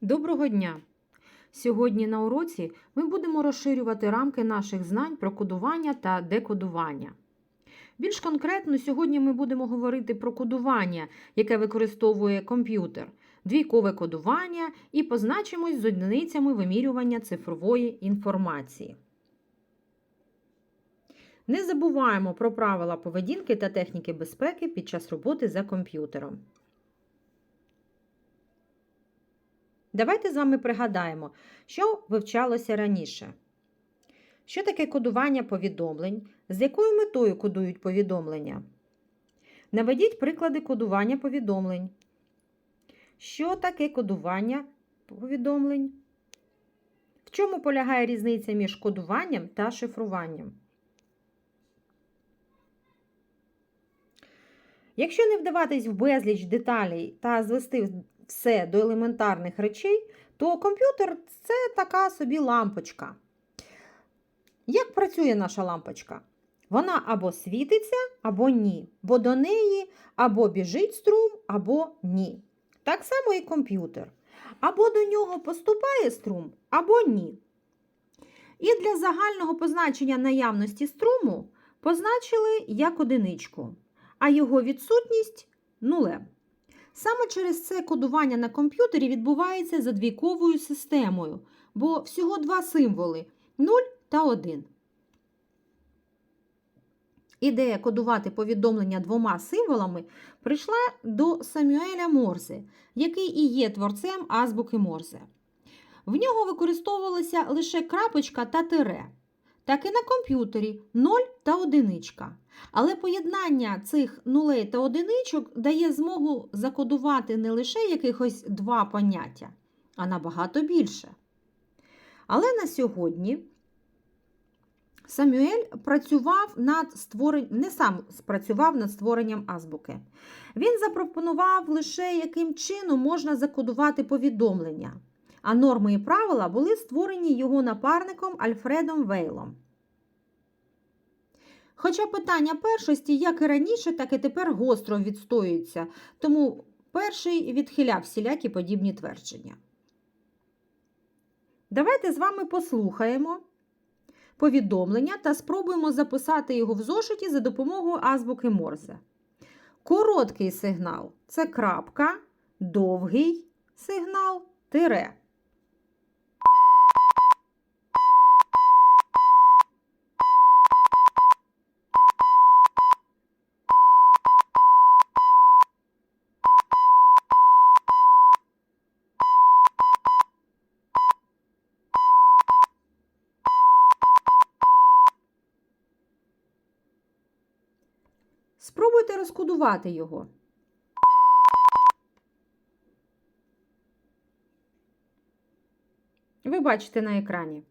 Доброго дня! Сьогодні на уроці ми будемо розширювати рамки наших знань про кодування та декодування. Більш конкретно, сьогодні ми будемо говорити про кодування, яке використовує комп'ютер, двійкове кодування і позначимось з одиницями вимірювання цифрової інформації. Не забуваємо про правила поведінки та техніки безпеки під час роботи за комп'ютером. Давайте з вами пригадаємо, що вивчалося раніше. Що таке кодування повідомлень? З якою метою кодують повідомлення? Наведіть приклади кодування повідомлень. Що таке кодування повідомлень? В чому полягає різниця між кодуванням та шифруванням? Якщо не вдаватись в безліч деталей та звести все до елементарних речей, то комп'ютер це така собі лампочка. Як працює наша лампочка? Вона або світиться, або ні, бо до неї або біжить струм, або ні. Так само і комп'ютер. Або до нього поступає струм, або ні. І для загального позначення наявності струму позначили як одиничку, а його відсутність нулем. Саме через це кодування на комп'ютері відбувається за двійковою системою, бо всього два символи 0 та 1. Ідея кодувати повідомлення двома символами прийшла до Самюеля Морзе, який і є творцем азбуки Морзе. В нього використовувалася лише крапочка та тире, так і на комп'ютері 0 та одиничка. Але поєднання цих нулей та одиничок дає змогу закодувати не лише якихось два поняття, а набагато більше. Але на сьогодні Самюель працював над створенням, не сам спрацював над створенням азбуки. Він запропонував лише, яким чином можна закодувати повідомлення, а норми і правила були створені його напарником Альфредом Вейлом. Хоча питання першості, як і раніше, так і тепер гостро відстоюються, тому перший відхиляв всілякі подібні твердження. Давайте з вами послухаємо повідомлення та спробуємо записати його в зошиті за допомогою азбуки Морзе. Короткий сигнал це крапка, довгий сигнал тире. Спробуйте його. Ви бачите на екрані.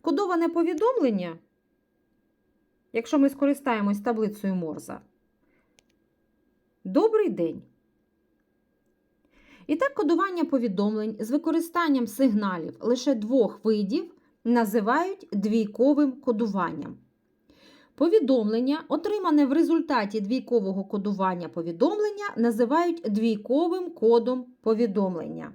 Кодоване повідомлення, якщо ми скористаємось таблицею Морза. Добрий день. І так, кодування повідомлень з використанням сигналів лише двох видів називають двійковим кодуванням. Повідомлення, отримане в результаті двійкового кодування повідомлення, називають двійковим кодом повідомлення.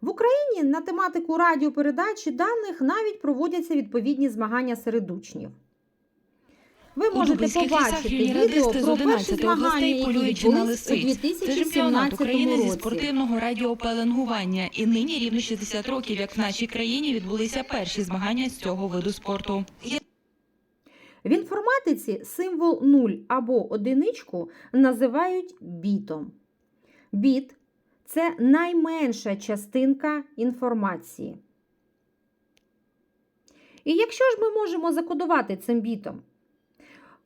В Україні на тематику радіопередачі даних навіть проводяться відповідні змагання серед учнів. Ви можете побачити відео про перші змагання, які відбулись у лисиць. Це чемпіонат 2017 України зі спортивного радіопеленгування. І нині рівно 60 років, як в нашій країні відбулися перші змагання з цього виду спорту. В інформатиці символ 0 або одиничку називають бітом. Біт це найменша частинка інформації. І якщо ж ми можемо закодувати цим бітом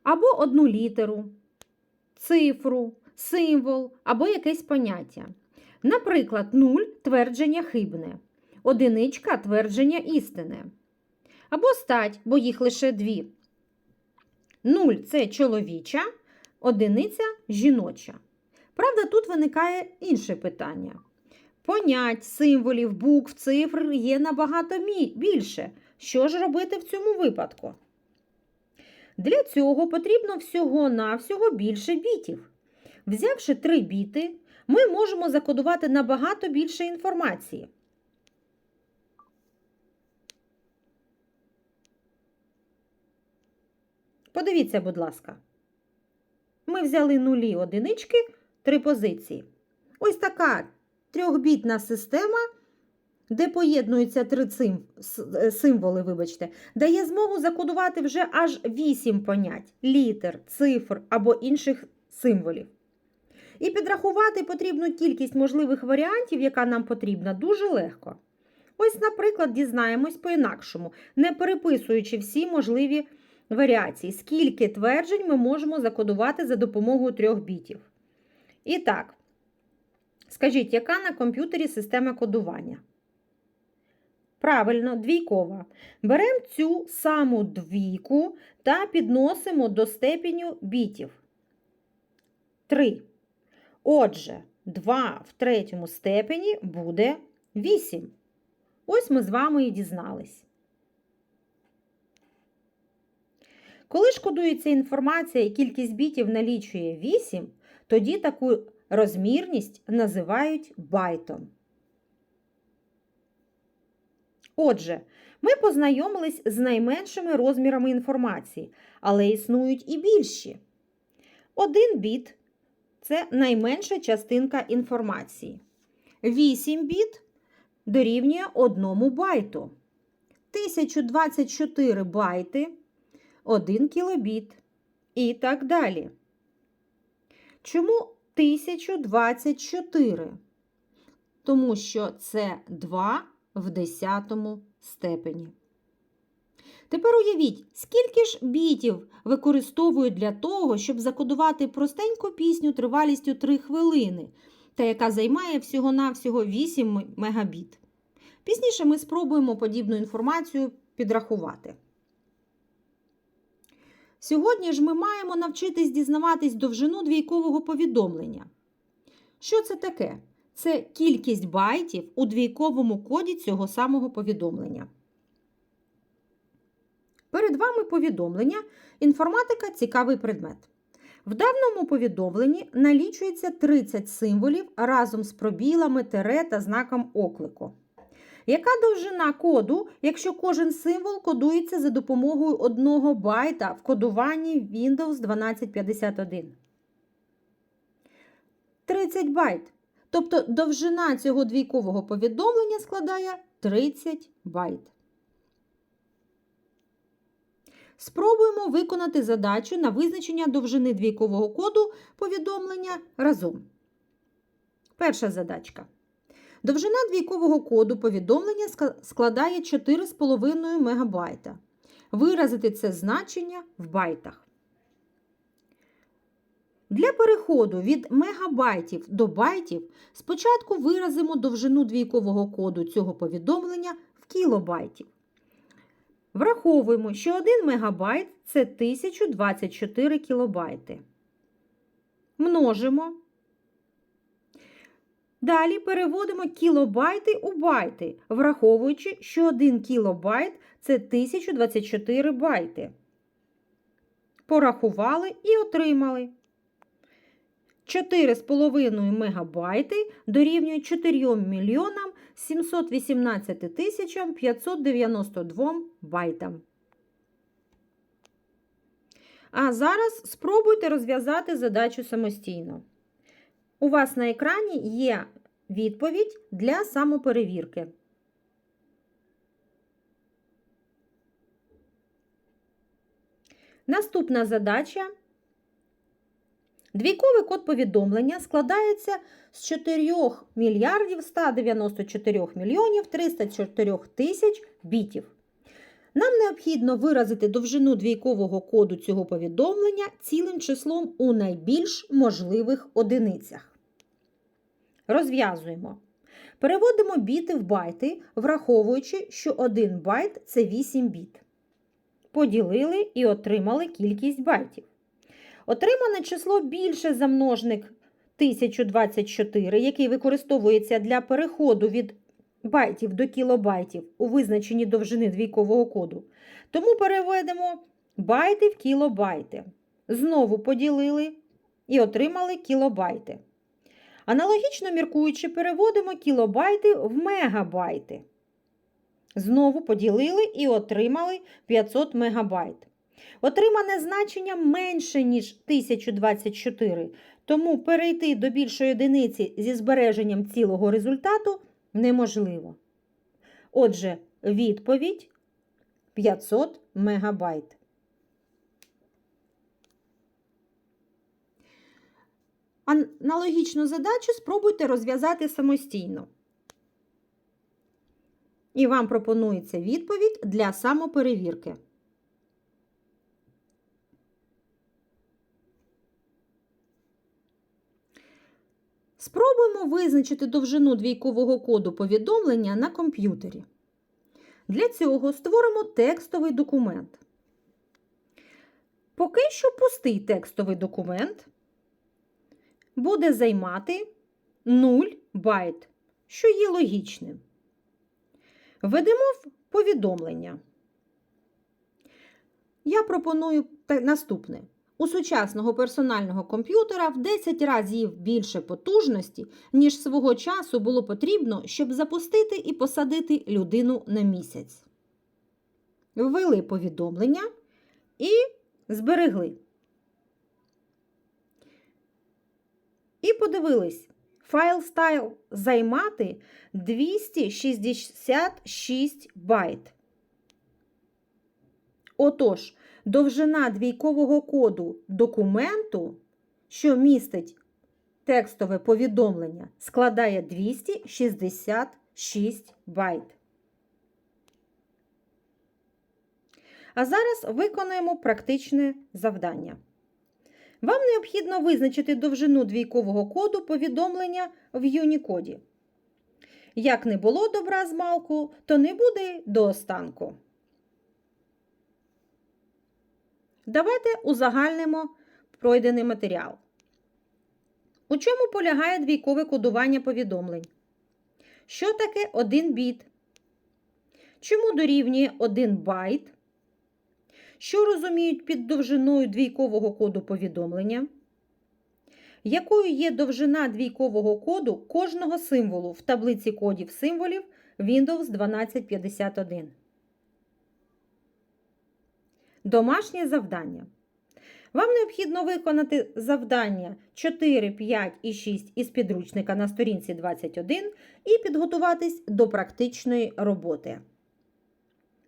або одну літеру, цифру, символ або якесь поняття. Наприклад, 0 твердження хибне, одиничка твердження істини. Або стать, бо їх лише дві. Нуль це чоловіча, одиниця жіноча. Правда, тут виникає інше питання. Понять, символів, букв, цифр є набагато більше. Що ж робити в цьому випадку? Для цього потрібно всього-навсього більше бітів. Взявши 3 біти, ми можемо закодувати набагато більше інформації. Подивіться, будь ласка. Ми взяли нулі одинички, три позиції. Ось така трьохбітна система, де поєднуються три е, символи, вибачте, дає змогу закодувати вже аж вісім понять літер, цифр або інших символів. І підрахувати потрібну кількість можливих варіантів, яка нам потрібна, дуже легко. Ось, наприклад, дізнаємось по-інакшому, не переписуючи всі можливі варіації, скільки тверджень ми можемо закодувати за допомогою трьох бітів. І так, скажіть, яка на комп'ютері система кодування? Правильно, двійкова. Беремо цю саму двійку та підносимо до степеню бітів. 3. Отже, 2 в третьому степені буде 8. Ось ми з вами і дізнались. Коли ж кодується інформація і кількість бітів налічує 8, тоді таку розмірність називають байтом. Отже, ми познайомились з найменшими розмірами інформації, але існують і більші. Один біт це найменша частинка інформації. 8 біт дорівнює 1 байту. 1024 байти 1 кілобіт і так далі. Чому 1024? Тому що це 2 в 10 степені. Тепер уявіть, скільки ж бітів використовують для того, щоб закодувати простеньку пісню тривалістю 3 хвилини, та яка займає всього-навсього 8 мегабіт. Пізніше ми спробуємо подібну інформацію підрахувати. Сьогодні ж ми маємо навчитись дізнаватись довжину двійкового повідомлення. Що це таке? Це кількість байтів у двійковому коді цього самого повідомлення. Перед вами повідомлення інформатика цікавий предмет. В даному повідомленні налічується 30 символів разом з пробілами, тере та знаком оклику. Яка довжина коду, якщо кожен символ кодується за допомогою 1 байта в кодуванні Windows 1251? 30 байт. Тобто довжина цього двійкового повідомлення складає 30 байт. Спробуємо виконати задачу на визначення довжини двійкового коду повідомлення разом. Перша задачка. Довжина двійкового коду повідомлення складає 4,5 МБ. Виразити це значення в байтах. Для переходу від мегабайтів до байтів спочатку виразимо довжину двійкового коду цього повідомлення в кілобайтів. Враховуємо, що 1 мегабайт – це 1024 кілобайти. Множимо. Далі переводимо кілобайти у байти, враховуючи, що 1 кілобайт – це 1024 байти. Порахували і отримали. 4,5 мегабайти дорівнює 4 мільйонам 718 тисячам 592 байтам. А зараз спробуйте розв'язати задачу самостійно. У вас на екрані є відповідь для самоперевірки. Наступна задача. Двійковий код повідомлення складається з 4 мільярдів 194 мільйонів 304 тисяч бітів. Нам необхідно виразити довжину двійкового коду цього повідомлення цілим числом у найбільш можливих одиницях. Розв'язуємо. Переводимо біти в байти, враховуючи, що 1 байт це 8 біт. Поділили і отримали кількість байтів. Отримане число більше за множник 1024, який використовується для переходу від байтів до кілобайтів у визначенні довжини двійкового коду. Тому переведемо байти в кілобайти. Знову поділили і отримали кілобайти. Аналогічно міркуючи, переводимо кілобайти в мегабайти. Знову поділили і отримали 500 мегабайт. Отримане значення менше, ніж 1024, тому перейти до більшої одиниці зі збереженням цілого результату неможливо. Отже, відповідь 500 мегабайт. Аналогічну задачу спробуйте розв'язати самостійно. І вам пропонується відповідь для самоперевірки. Спробуємо визначити довжину двійкового коду повідомлення на комп'ютері. Для цього створимо текстовий документ. Поки що пустий текстовий документ буде займати 0 байт, що є логічним. Введемо в повідомлення. Я пропоную наступне. У сучасного персонального комп'ютера в 10 разів більше потужності, ніж свого часу було потрібно, щоб запустити і посадити людину на місяць. Ввели повідомлення і зберегли. І подивились, файл стайл займати 266 байт. Отож, довжина двійкового коду документу, що містить текстове повідомлення, складає 266 байт. А зараз виконаємо практичне завдання. Вам необхідно визначити довжину двійкового коду повідомлення в Юнікоді. Як не було добра з малку, то не буде до останку. Давайте узагальнимо пройдений матеріал. У чому полягає двійкове кодування повідомлень? Що таке 1 біт? Чому дорівнює 1 байт? Що розуміють під довжиною двійкового коду повідомлення? Якою є довжина двійкового коду кожного символу в таблиці кодів символів Windows 1251? Домашнє завдання. Вам необхідно виконати завдання 4, 5 і 6 із підручника на сторінці 21 і підготуватись до практичної роботи.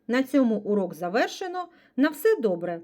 На цьому урок завершено. На все добре!